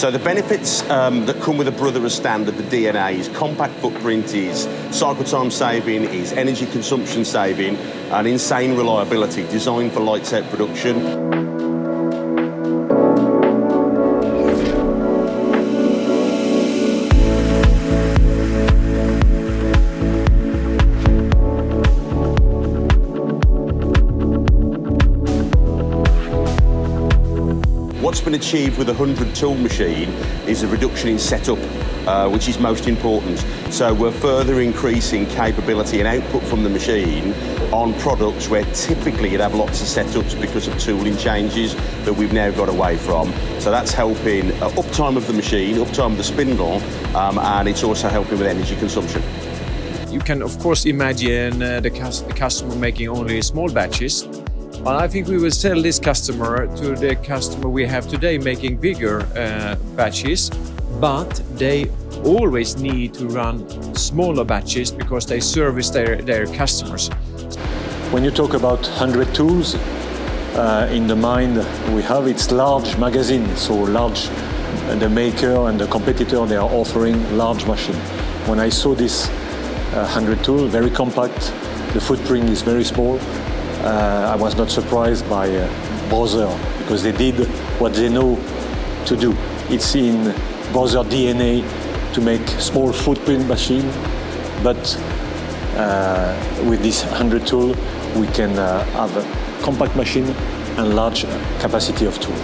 So the benefits um, that come with a brother as standard, the DNA, is compact footprint, is cycle time saving, is energy consumption saving, and insane reliability, designed for lights out production. What's been achieved with a 100 tool machine is a reduction in setup, uh, which is most important. So we're further increasing capability and output from the machine on products where typically you'd have lots of setups because of tooling changes that we've now got away from. So that's helping uh, uptime of the machine, uptime of the spindle, um, and it's also helping with energy consumption. You can, of course, imagine uh, the, cus- the customer making only small batches. I think we will sell this customer to the customer we have today making bigger uh, batches. But they always need to run smaller batches because they service their, their customers. When you talk about 100 tools, uh, in the mind we have it's large magazine, so large. The maker and the competitor they are offering large machine. When I saw this uh, 100 tool, very compact, the footprint is very small. Uh, I was not surprised by uh, Brother because they did what they know to do. It's in Brother DNA to make small footprint machine, but uh, with this 100 tool, we can have a compact machine and large capacity of tool.